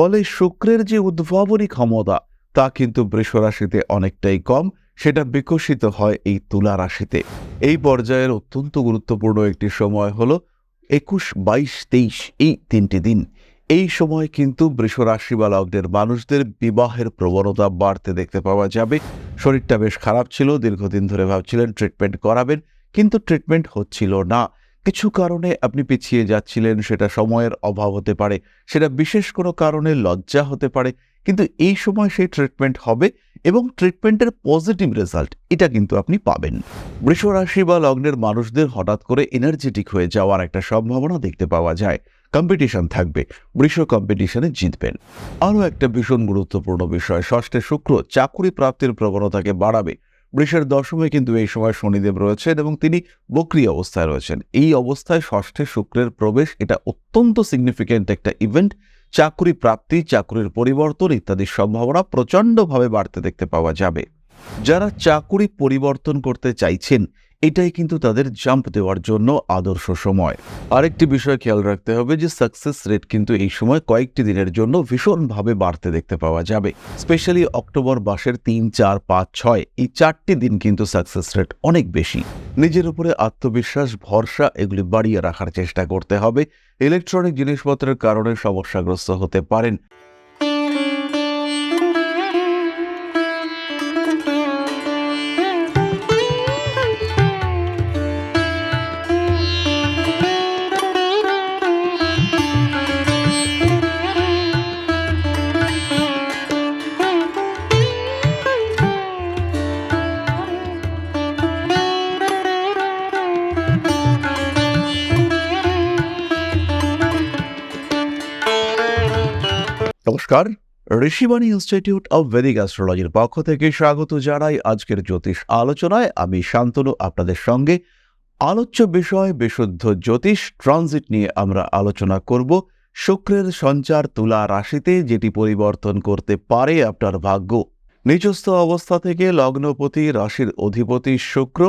ফলে শুক্রের যে উদ্ভাবনী ক্ষমতা, তা কিন্তু বৃষ রাশিতে অনেকটাই কম, সেটা বিকশিত হয় এই তুলা রাশিতে। এই পর্যায়ের অত্যন্ত গুরুত্বপূর্ণ একটি সময় হলো একুশ, বাইশ, তেইশ, এই তিনটি দিন। এই সময় কিন্তু বৃষ রাশি বা লগ্নের মানুষদের বিবাহের প্রবণতা বাড়তে দেখতে পাওয়া যাবে। শরীরটা বেশ খারাপ ছিল, দীর্ঘদিন ধরে ভাবছিলেন ট্রিটমেন্ট করাবেন, কিন্তু ট্রিটমেন্ট হচ্ছিল না। কিছু কারণে আপনি পিছিয়ে যাচ্ছিলেন, সেটা সময়ের অভাব হতে পারে, সেটা বিশেষ কোনো কারণে লজ্জা হতে পারে, কিন্তু এই সময় সেই ট্রিটমেন্ট হবে এবং ট্রিটমেন্টের পজিটিভ রেজাল্ট এটা কিন্তু আপনি পাবেন। বৃষ রাশি বা লগ্নের মানুষদের হঠাৎ করে এনার্জেটিক হয়ে যাওয়ার একটা সম্ভাবনা দেখতে পাওয়া যায়। কম্পিটিশন থাকবে, বৃষ কম্পিটিশনে জিতবেন। আরও একটা ভীষণ গুরুত্বপূর্ণ বিষয়, ষষ্ঠে শুক্র চাকুরি প্রাপ্তির প্রবণতাকে বাড়াবে। বৃষের দশমে কিন্তু এই সময় শনিদেব রয়েছেন এবং তিনি বক্রি অবস্থায় রয়েছেন। এই অবস্থায় ষষ্ঠে শুক্রের প্রবেশ এটা অত্যন্ত সিগনিফিক্যান্ট একটা ইভেন্ট চাকুরি প্রাপ্তি, চাকুরির পরিবর্তন ইত্যাদির সম্ভাবনা প্রচণ্ডভাবে বাড়তে দেখতে পাওয়া যাবে। যারা চাকুরি পরিবর্তন করতে চাইছেন এটাই কিন্তু তাদের জাম্প দেওয়ার জন্য আদর্শ সময়। আরেকটি বিষয় খেয়াল রাখতে হবে যে সাকসেস রেট কিন্তু এই সময় কয়েকটি দিনের জন্য ভীষণভাবে বাড়তে দেখতে পাওয়া যাবে। স্পেশালি অক্টোবর মাসের তিন, চার, পাঁচ, ছয়, এই চারটি দিন কিন্তু সাকসেস রেট অনেক বেশি। নিজের উপরে আত্মবিশ্বাস, ভরসা এগুলি বাড়িয়ে রাখার চেষ্টা করতে হবে। ইলেকট্রনিক জিনিসপত্রের কারণে সমস্যাগ্রস্ত হতে পারেন। নমস্কার। ঋষিবাণী ইনস্টিটিউট অব ভেদিক অ্যাস্ট্রোলজির পক্ষ থেকে স্বাগত জানাই আজকের জ্যোতিষ আলোচনায়। আমি শান্তনু, আপনাদের সঙ্গে আলোচ্য বিষয় বিশুদ্ধ জ্যোতিষ ট্রানজিট নিয়ে আমরা আলোচনা করব। শুক্রের সঞ্চার তুলা রাশিতে যেটি পরিবর্তন করতে পারে আপনার ভাগ্য। নিজস্ব অবস্থা থেকে লগ্নপতি রাশির অধিপতি শুক্র,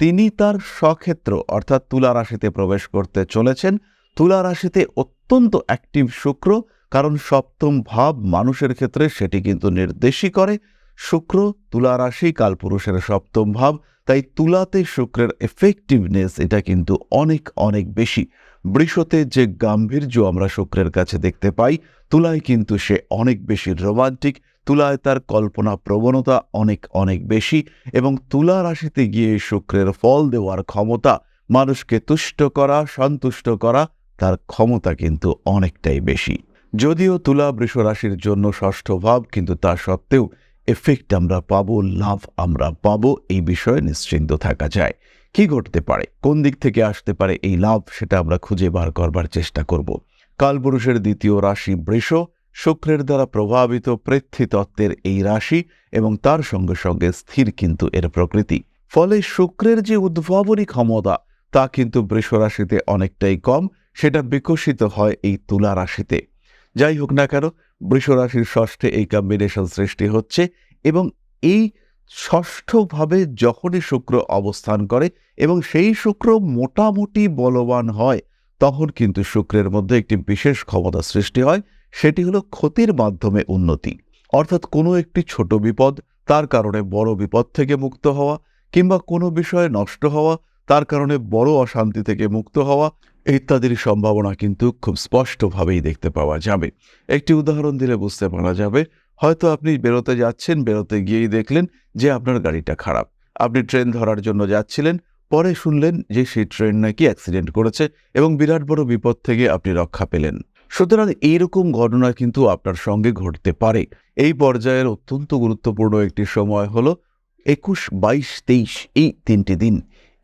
তিনি তার স্বক্ষেত্র অর্থাৎ তুলা রাশিতে প্রবেশ করতে চলেছেন। তুলা রাশিতে অত্যন্ত অ্যাক্টিভ শুক্র কারণ সপ্তম ভাব মানুষের ক্ষেত্রে সেটি কিন্তু নির্দেশই করে। শুক্র তুলা রাশি কালপুরুষের সপ্তম ভাব, তাই তুলাতে শুক্রের এফেক্টিভনেস এটা কিন্তু অনেক অনেক বেশি। বৃষতে যে গাম্ভীর্য আমরা শুক্রের কাছে দেখতে পাই, তুলায় কিন্তু সে অনেক বেশি রোমান্টিক তুলায় তার কল্পনা প্রবণতা অনেক অনেক বেশি এবং তুলা রাশিতে গিয়ে শুক্রের ফল দেওয়ার ক্ষমতা, মানুষকে তুষ্ট করা, সন্তুষ্ট করা, তার ক্ষমতা কিন্তু অনেকটাই বেশি। যদিও তুলা বৃষ রাশির জন্য ষষ্ঠ ভাব, কিন্তু তা সত্ত্বেও এফেক্ট আমরা পাবো, লাভ আমরা পাবো, এই বিষয়ে নিশ্চিন্ত থাকা যায়। কি ঘটতে পারে? কোন দিক থেকে আসতে পারে এই লাভ, সেটা আমরা খুঁজে বার করবার চেষ্টা করব। কালপুরুষের দ্বিতীয় রাশি বৃষ, শুক্রের দ্বারা প্রভাবিত পৃথ্বী তত্ত্বের এই রাশি এবং তার সঙ্গে সঙ্গে স্থির কিন্তু এর প্রকৃতি। ফলে শুক্রের যে উদ্ভাবনী ক্ষমতা, তা কিন্তু বৃষ রাশিতে অনেকটাই কম, সেটা বিকশিত হয় এই তুলা রাশিতে। যাই হোক না কেন, বৃষরাশির ষষ্ঠে এই কম্বিনেশন সৃষ্টি হচ্ছে এবং এই ষষ্ঠভাবে যখনই শুক্র অবস্থান করে এবং সেই শুক্র মোটামুটি বলবান হয়, তখন কিন্তু শুক্রের মধ্যে একটি বিশেষ ক্ষমতা সৃষ্টি হয়, সেটি হলো ক্ষতির মাধ্যমে উন্নতি। অর্থাৎ কোনো একটি ছোট বিপদ, তার কারণে বড় বিপদ থেকে মুক্ত হওয়া কিংবা কোনো বিষয়ে নষ্ট হওয়া, তার কারণে বড় অশান্তি থেকে মুক্ত হওয়া ইত্যাদির সম্ভাবনা কিন্তু খুব স্পষ্টভাবেই দেখতে পাওয়া যাবে। একটি উদাহরণ দিলে বুঝতে পারা যাবে, হয়তো আপনি বেরোতে যাচ্ছেন, বেরোতে গিয়েই দেখলেন যে আপনার গাড়িটা খারাপ। আপনি ট্রেন ধরার জন্য যাচ্ছিলেন, পরে শুনলেন যে সেই ট্রেন নাকি অ্যাক্সিডেন্ট করেছে এবং বিরাট বড় বিপদ থেকে আপনি রক্ষা পেলেন। সুতরাং এইরকম ঘটনা কিন্তু আপনার সঙ্গে ঘটতে পারে। এই পর্যায়ের অত্যন্ত গুরুত্বপূর্ণ একটি সময় হলো একুশ বাইশ তেইশ এই তিনটি দিন।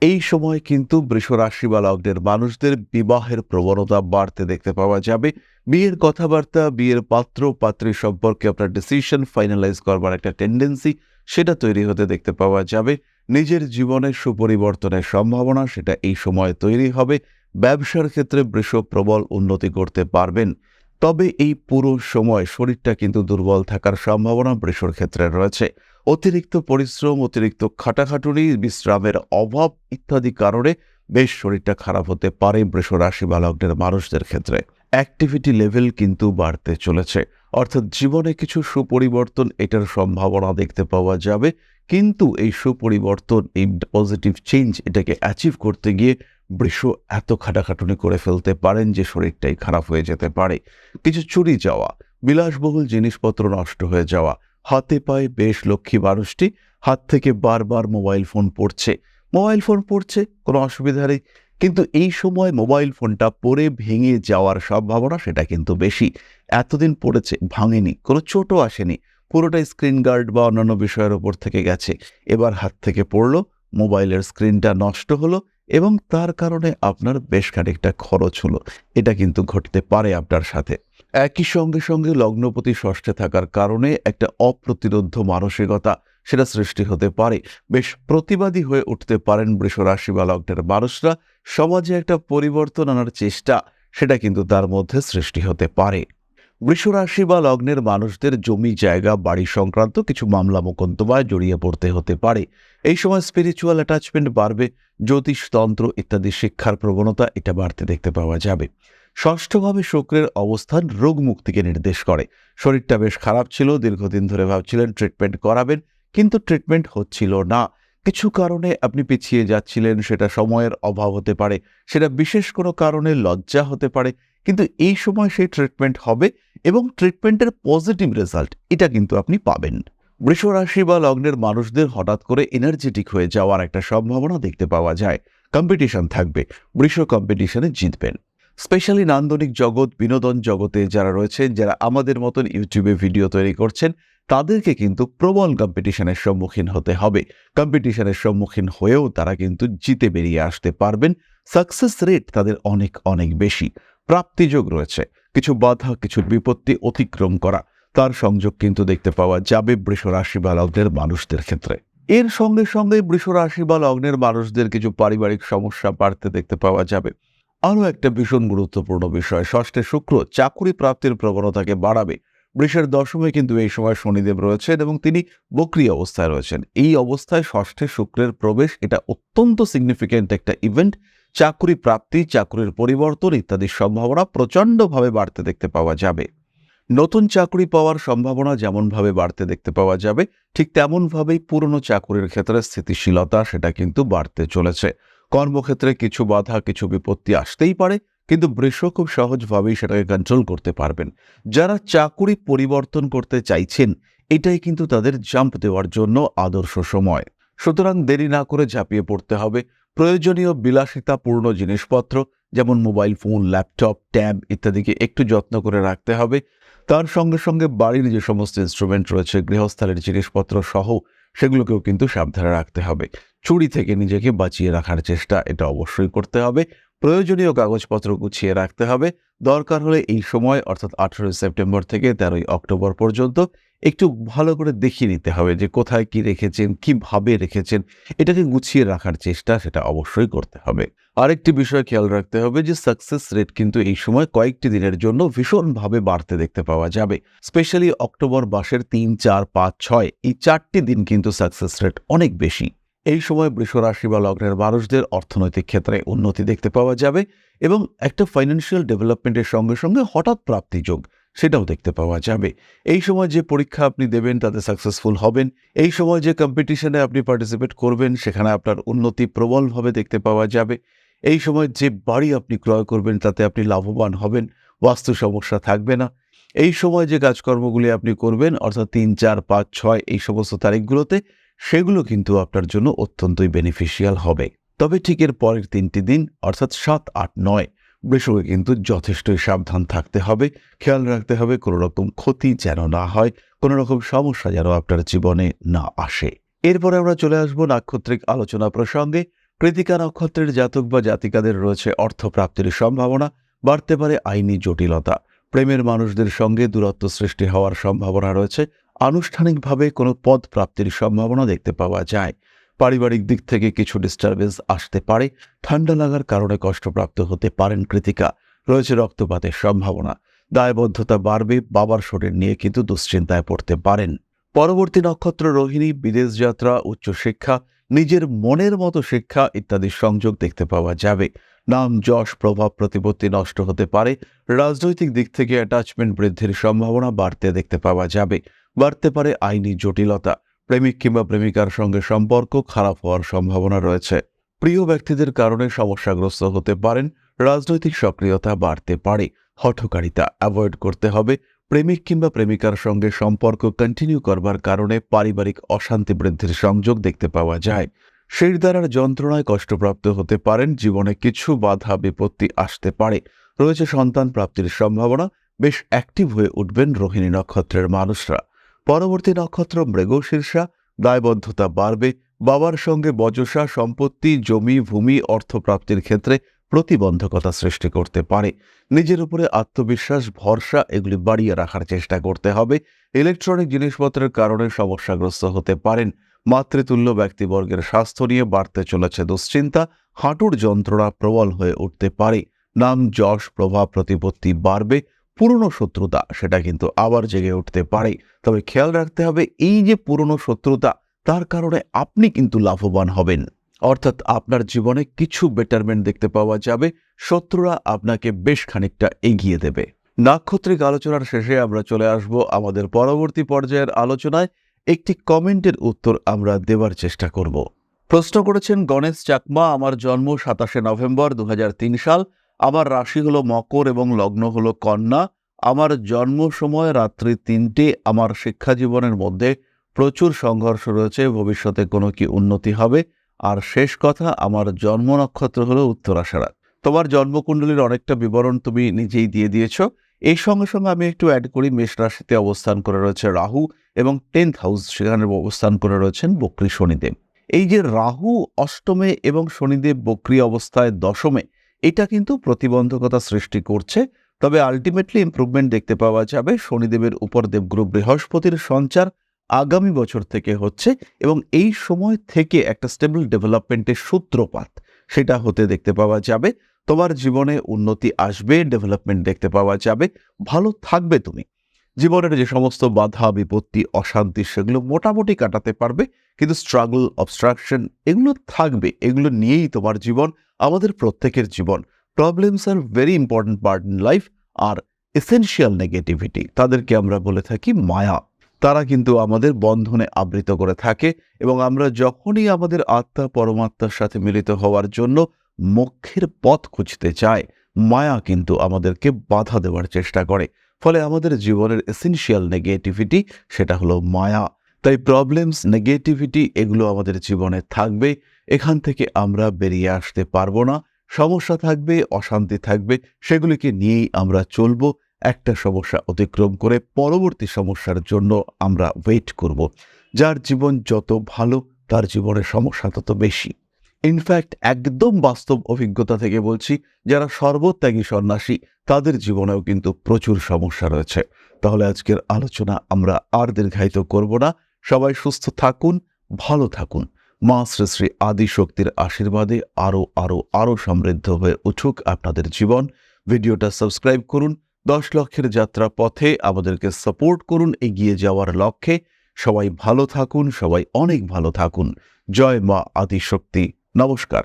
এই সময় কিন্তু বৃষ রাশি বা লগ্নের মানুষদের বিবাহের প্রবণতা বাড়তে দেখতে পাওয়া যাবে। বিয়ের কথাবার্তা, বিয়ের পাত্র, পাত্রী সম্পর্কে আপনার ডিসিশন ফাইনালাইজ করবার একটা টেন্ডেন্সি সেটা তৈরি হতে দেখতে পাওয়া যাবে। নিজের জীবনে সুপরিবর্তনের সম্ভাবনা, সেটা এই সময় তৈরি হবে। ব্যবসার ক্ষেত্রে বৃষ প্রবল উন্নতি করতে পারবেন। তবে এই পুরো সময় শরীরটা কিন্তু দুর্বল থাকার সম্ভাবনা বৃষর ক্ষেত্রে রয়েছে। অতিরিক্ত পরিশ্রম, অতিরিক্ত খাটাখাটুনি, বিশ্রামের অভাব ইত্যাদি কারণে বেশ শরীরটা খারাপ হতে পারে বৃষ রাশি মানুষদের ক্ষেত্রে। অ্যাক্টিভিটি লেভেল কিন্তু বাড়তে চলেছে। অর্থাৎ জীবনে কিছু সুপরিবর্তন এটার সম্ভাবনা দেখতে পাওয়া যাবে। কিন্তু এই সুপরিবর্তন, এই পজিটিভ চেঞ্জ এটাকে অ্যাচিভ করতে গিয়ে বৃষ এত খাটাখাটুনি করে ফেলতে পারেন যে শরীরটাই খারাপ হয়ে যেতে পারে। কিছু চুরি যাওয়া, বিলাসবহুল জিনিসপত্র নষ্ট হয়ে যাওয়া হাতে পায়ে বেশ লক্ষ্মী মানুষটি হাত থেকে বারবার মোবাইল ফোন পড়ছে। মোবাইল ফোন পড়ছে, কোনো অসুবিধা নেই। কিন্তু এই সময় মোবাইল ফোনটা পড়ে ভেঙে যাওয়ার সম্ভাবনা সেটা কিন্তু বেশি। এতদিন পড়েছে, ভাঙেনি, কোনো চোটও আসেনি। পুরোটাই স্ক্রিন গার্ড বা অন্যান্য বিষয়ের ওপর থেকে গেছে। এবার হাত থেকে পড়ল, মোবাইলের স্ক্রিনটা নষ্ট হলো এবং তার কারণে আপনার বেশ খানিকটা খরচ হলো। এটা কিন্তু ঘটতে পারে আপনার সাথে। একই সঙ্গে সঙ্গে লগ্নপতি ষষ্ঠে থাকার কারণে একটা অপ্রতিরোধ্য মানসিকতা সেটা সৃষ্টি হতে পারে। বেশ প্রতিবাদী হয়ে উঠতে পারেন বৃষ রাশি বা লগ্নের মানুষরা। সমাজে একটা পরিবর্তন আনার চেষ্টা, সেটা কিন্তু তার মধ্যে সৃষ্টি হতে পারে। বৃষ রাশি বা লগ্নের মানুষদের জমি, জায়গা, বাড়ি সংক্রান্ত কিছু মামলা মোকদ্দমায় জড়িয়ে পড়তে হতে পারে। এই সময় স্পিরিচুয়াল অ্যাটাচমেন্ট বাড়বে, জ্যোতিষতন্ত্র ইত্যাদি শিক্ষার প্রবণতা এটা বাড়তে দেখতে পাওয়া যাবে। ষষ্ঠভাবে শুক্রের অবস্থান রোগ মুক্তিকে নির্দেশ করে। শরীরটা বেশ খারাপ ছিল, দীর্ঘদিন ধরে ভাবছিলেন ট্রিটমেন্ট করাবেন, কিন্তু ট্রিটমেন্ট হচ্ছিল না। কিছু কারণে আপনি পিছিয়ে যাচ্ছিলেন, সেটা সময়ের অভাব হতে পারে, সেটা বিশেষ কোনো কারণে লজ্জা হতে পারে, কিন্তু এই সময় সেই ট্রিটমেন্ট হবে এবং ট্রিটমেন্টের পজিটিভ রেজাল্ট এটা কিন্তু আপনি পাবেন। বৃষ রাশি বা লগ্নের মানুষদের হঠাৎ করে এনার্জেটিক হয়ে যাওয়ার একটা সম্ভাবনা দেখতে পাওয়া যায়। কম্পিটিশন থাকবে, বৃষ কম্পিটিশনে জিতবেন। স্পেশালি নান্দনিক জগৎ, বিনোদন জগতে যারা রয়েছেন, যারা আমাদের মতন ইউটিউবে ভিডিও তৈরি করছেন, তাদেরকে কিন্তু প্রবল কম্পিটিশনের সম্মুখীন হতে হবে। কম্পিটিশনের সম্মুখীন হয়েও তারা কিন্তু জিতে বেরিয়ে আসতে পারবেন। সাকসেস রেট তাদের অনেক অনেক বেশি। প্রাপ্তিযোগ রয়েছে। কিছু বাধা, কিছু বিপত্তি অতিক্রম করা, তার সংযোগ কিন্তু দেখতে পাওয়া যাবে বৃষ রাশি বা লগ্নের মানুষদের ক্ষেত্রে। এর সঙ্গে সঙ্গে বৃষ রাশি বা লগ্নের মানুষদের কিছু পারিবারিক সমস্যা বাড়তে দেখতে পাওয়া যাবে। আরও একটা ভীষণ গুরুত্বপূর্ণ বিষয়, ষষ্ঠে শুক্র চাকুরি প্রাপ্তির প্রবণতাকে বাড়াবে। বৃষের দশমে কিন্তু এই সময় শনিদেব রয়েছেন এবং তিনি বক্রিয় অবস্থায় রয়েছেন। এই অবস্থায় ষষ্ঠে শুক্রের প্রবেশ এটা অত্যন্ত সিগনিফিক্যান্ট একটা ইভেন্ট চাকুরি প্রাপ্তি, চাকরির পরিবর্তন ইত্যাদির সম্ভাবনা প্রচণ্ডভাবে বাড়তে দেখতে পাওয়া যাবে। নতুন চাকরি পাওয়ার সম্ভাবনা যেমনভাবে বাড়তে দেখতে পাওয়া যাবে, ঠিক তেমনভাবেই পুরনো চাকুরির ক্ষেত্রে স্থিতিশীলতা সেটা কিন্তু বাড়তে চলেছে। কর্মক্ষেত্রে কিছু বাধা, কিছু বিপত্তি আসতেই পারে, কিন্তু বৃষ খুব সহজভাবেই সেটাকে কন্ট্রোল করতে পারবেন। যারা চাকুরি পরিবর্তন করতে চাইছেন, এটাই কিন্তু তাদের জাম্প দেওয়ার জন্য আদর্শ সময়। সুতরাং দেরি না করে ঝাঁপিয়ে পড়তে হবে। প্রয়োজনীয় বিলাসিতাপূর্ণ জিনিসপত্র, যেমন মোবাইল ফোন ল্যাপটপ ট্যাব ইত্যাদিকে একটু যত্ন করে রাখতে হবে। তার সঙ্গে সঙ্গে বাড়ির যে সমস্ত ইনস্ট্রুমেন্ট রয়েছে, গৃহস্থালের জিনিসপত্র সহ সেগুলোকেও কিন্তু সাবধানে রাখতে হবে। চুরি থেকে নিজেকে বাঁচিয়ে রাখার চেষ্টা এটা অবশ্যই করতে হবে। প্রয়োজনীয় কাগজপত্র গুছিয়ে রাখতে হবে। দরকার হলে এই সময়, অর্থাৎ আঠেরোই সেপ্টেম্বর থেকে তেরোই অক্টোবর পর্যন্ত একটু ভালো করে দেখিয়ে নিতে হবে যে কোথায় কি রেখেছেন, কীভাবে রেখেছেন। এটাকে গুছিয়ে রাখার চেষ্টা সেটা অবশ্যই করতে হবে। আরেকটি বিষয় খেয়াল রাখতে হবে যে সাকসেস রেট কিন্তু এই সময় কয়েকটি দিনের জন্য ভীষণভাবে বাড়তে দেখতে পাওয়া যাবে। স্পেশালি অক্টোবর মাসের তিন, চার, পাঁচ, ছয়, এই চারটি দিন কিন্তু সাকসেস রেট অনেক বেশি। এই সময় বৃষরাশি বা লগ্নের মানুষদের অর্থনৈতিক ক্ষেত্রে উন্নতি দেখতে পাওয়া যাবে এবং একটা ফাইন্যান্সিয়াল ডেভেলপমেন্টের সঙ্গে সঙ্গে হঠাৎ প্রাপ্তিযোগ সেটাও দেখতে পাওয়া যাবে। এই সময় যে পরীক্ষা আপনি দেবেন, তাতে সাকসেসফুল হবেন। এই সময় যে কম্পিটিশনে আপনি পার্টিসিপেট করবেন, সেখানে আপনার উন্নতি প্রবলভাবে দেখতে পাওয়া যাবে। এই সময় যে বাড়ি আপনি ক্রয় করবেন, তাতে আপনি লাভবান হবেন, বাস্তু সমস্যা থাকবে না। এই সময় যে কাজকর্মগুলি আপনি করবেন, অর্থাৎ তিন, চার, পাঁচ, ছয়, এই সমস্ত তারিখগুলোতে, সেগুলো কিন্তু আপনার জন্য অত্যন্তই বেনিফিশিয়াল হবে। তবে ঠিক এর পরের তিনটি দিন, অর্থাৎ সাত, আট, নয় বৃষকে কিন্তু যথেষ্টই সাবধান থাকতে হবে, খেয়াল রাখতে হবে কোনো রকম ক্ষতি যেন না হয়, কোনো রকম সমস্যা যেন আপনার জীবনে না আসে। এরপরে আমরা চলে আসব নাক্ষত্রিক আলোচনা প্রসঙ্গে। কৃতিকা নক্ষত্রের জাতক বা জাতিকাদের রয়েছে অর্থপ্রাপ্তির সম্ভাবনা, বাড়তে পারে আইনি জটিলতা। প্রেমের মানুষদের সঙ্গে দূরত্ব সৃষ্টি হওয়ার সম্ভাবনা রয়েছে। আনুষ্ঠানিকভাবে কোনো পদ প্রাপ্তির সম্ভাবনা দেখতে পাওয়া যায়। পারিবারিক দিক থেকে কিছু ডিস্টারবেন্স আসতে পারে। ঠান্ডা লাগার কারণে কষ্টপ্রাপ্ত হতে পারেন কৃতিকা। রয়েছে রক্তপাতের সম্ভাবনা। দায়বদ্ধতা বাড়বে, বাবার শরীর নিয়ে কিন্তু দুশ্চিন্তায় পড়তে পারেন। পরবর্তী নক্ষত্র রোহিণী, বিদেশ যাত্রা, উচ্চশিক্ষা, নিজের মনের মতো শিক্ষা ইত্যাদি সংযোগ দেখতে পাওয়া যাবে। নাম, যশ, প্রভাব, প্রতিপত্তি নষ্ট হতে পারে। রাজনৈতিক দিক থেকে অ্যাটাচমেন্ট বৃদ্ধির সম্ভাবনা বাড়তে দেখতে পাওয়া যাবে। বাড়তে পারে আইনি জটিলতা। প্রেমিক কিংবা প্রেমিকার সঙ্গে সম্পর্ক খারাপ হওয়ার সম্ভাবনা রয়েছে। প্রিয় ব্যক্তিদের কারণে সমস্যাগ্রস্ত হতে পারেন, রাজনৈতিক সক্রিয়তা বাড়তে পারে। হঠকারিতা অ্যাভয়েড করতে হবে। প্রেমিক কিংবা প্রেমিকার সঙ্গে সম্পর্ক কন্টিনিউ করবার কারণে পারিবারিক অশান্তি বৃদ্ধির সংযোগ দেখতে পাওয়া যায়। সেই দ্বারার যন্ত্রণায় কষ্টপ্রাপ্ত হতে পারেন, জীবনে কিছু বাধা, বিপত্তি আসতে পারে। রয়েছে সন্তান প্রাপ্তির সম্ভাবনা, বেশ অ্যাক্টিভ হয়ে উঠবেন রোহিণী নক্ষত্রের মানুষরা। পরবর্তী নক্ষত্র মৃগশীর্ষা, দায়বদ্ধতা বাড়বে, বাবার সঙ্গে বজসা সম্পত্তি, জমি, ভূমি, অর্থপ্রাপ্তির ক্ষেত্রে প্রতিবন্ধকতা সৃষ্টি করতে পারে। নিজের উপরে আত্মবিশ্বাস, ভরসা, এগুলি বাড়িয়ে রাখার চেষ্টা করতে হবে। ইলেকট্রনিক জিনিসপত্রের কারণে সমস্যাগ্রস্ত হতে পারেন। মাতৃতুল্য ব্যক্তিবর্গের স্বাস্থ্য নিয়ে বাড়তে চলেছে দুশ্চিন্তা, হাঁটুর যন্ত্রণা প্রবল হয়ে উঠতে পারে। নাম, যশ, প্রভাব, প্রতিপত্তি বাড়বে। পুরনো শত্রুতা, সেটা কিন্তু আবার জেগে উঠতে পারে। তবে খেয়াল রাখতে হবে, এই যে পুরনো শত্রুতা, তার কারণে আপনি কিন্তু লাভবান হবেন। অর্থাৎ আপনার জীবনে কিছু বেটারমেন্ট দেখতে পাওয়া যাবে, শত্রুরা আপনাকে বেশ খানিকটা এগিয়ে দেবে। নাক্ষত্রিক আলোচনার শেষে আমরা চলে আসব আমাদের পরবর্তী পর্যায়ের আলোচনায়। একটি কমেন্টের উত্তর আমরা দেওয়ার চেষ্টা করব। প্রশ্ন করেছেন, গণেশ চাকমা, আমার জন্ম সাতাশে নভেম্বর দু হাজার তিন সাল। আমার রাশি হলো মকর এবং লগ্ন হলো কন্যা। আমার জন্ম সময় রাত্রি তিনটে, আমার শিক্ষা জীবনের মধ্যে প্রচুর সংঘর্ষ রয়েছে, ভবিষ্যতে কোনো কি উন্নতি হবে। আর শেষ কথা, আমার জন্ম নক্ষত্র হলো উত্তরাষাঢ়া তোমার জন্মকুণ্ডলীর অনেকটা বিবরণ তুমি নিজেই দিয়ে দিয়েছ। এই সঙ্গে সঙ্গে আমি একটু অ্যাড করি, মেষ রাশিতে অবস্থান করে রয়েছে রাহু এবং টেন্থ হাউস সেখানে অবস্থান করে রয়েছেন বক্রী শনিদেব। এই যে রাহু অষ্টমে এবং শনিদেব বক্রী অবস্থায় দশমে এটা কিন্তু প্রতিবন্ধকতা সৃষ্টি করছে, তবে আলটিমেটলি ইম্প্রুভমেন্ট দেখতে পাওয়া যাবে। শনিদেবের উপর দেবগুরু বৃহস্পতির সঞ্চার আগামী বছর থেকে হচ্ছে এবং এই সময় থেকে একটা স্টেবল ডেভেলপমেন্টের সূত্রপাত সেটা হতে দেখতে পাওয়া যাবে। তোমার জীবনে উন্নতি আসবে ডেভেলপমেন্ট দেখতে পাওয়া যাবে। ভালো থাকবে তুমি। জীবনের যে সমস্ত বাধা, বিপত্তি, অশান্তি সেগুলো মোটামুটি কাটাতে পারবে, কিন্তু স্ট্রাগল অবস্ট্রাকশন এগুলো থাকবে, এগুলো নিয়েই তোমার জীবন, আমাদের প্রত্যেকের জীবন। Problems are very important part in life R essential negativity তাদেরকে আমরা বলে থাকি মায়া। তারা কিন্তু আমাদের বন্ধনে আবৃত করে থাকে এবং আমরা যখনই আমাদের আত্মা, পরমাত্মার সাথে মিলিত হওয়ার জন্য মোক্ষের পথ খুঁজতে চাই, মায়া কিন্তু আমাদেরকে বাধা দেওয়ার চেষ্টা করে। ফলে আমাদের জীবনের এসেনশিয়াল নেগেটিভিটি সেটা হলো মায়া। তাই প্রবলেমস নেগেটিভিটি এগুলো আমাদের জীবনে থাকবে, এখান থেকে আমরা বেরিয়ে আসতে পারব না। সমস্যা থাকবে, অশান্তি থাকবে, সেগুলিকে নিয়েই আমরা চলবো। একটা সমস্যা অতিক্রম করে পরবর্তী সমস্যার জন্য আমরা ওয়েট করব। যার জীবন যত ভালো, তার জীবনের সমস্যা তত বেশি। ইনফ্যাক্ট একদম বাস্তব অভিজ্ঞতা থেকে বলছি, যারা সর্বত্যাগী সন্ন্যাসী, তাদের জীবনেও কিন্তু প্রচুর সমস্যা রয়েছে। তাহলে আজকের আলোচনা আমরা আর দীর্ঘায়িত করব না। সবাই সুস্থ থাকুন, ভালো থাকুন। মা শ্রী শ্রী আদিশক্তির আশীর্বাদে আরও আরও আরও সমৃদ্ধ হয়ে উঠুক আপনাদের জীবন। ভিডিওটা সাবস্ক্রাইব করুন, দশ লক্ষের যাত্রা পথে আমাদেরকে সাপোর্ট করুন, এগিয়ে যাওয়ার লক্ষ্যে। সবাই ভালো থাকুন, সবাই অনেক ভালো থাকুন। জয় মা আদিশক্তি। নমস্কার।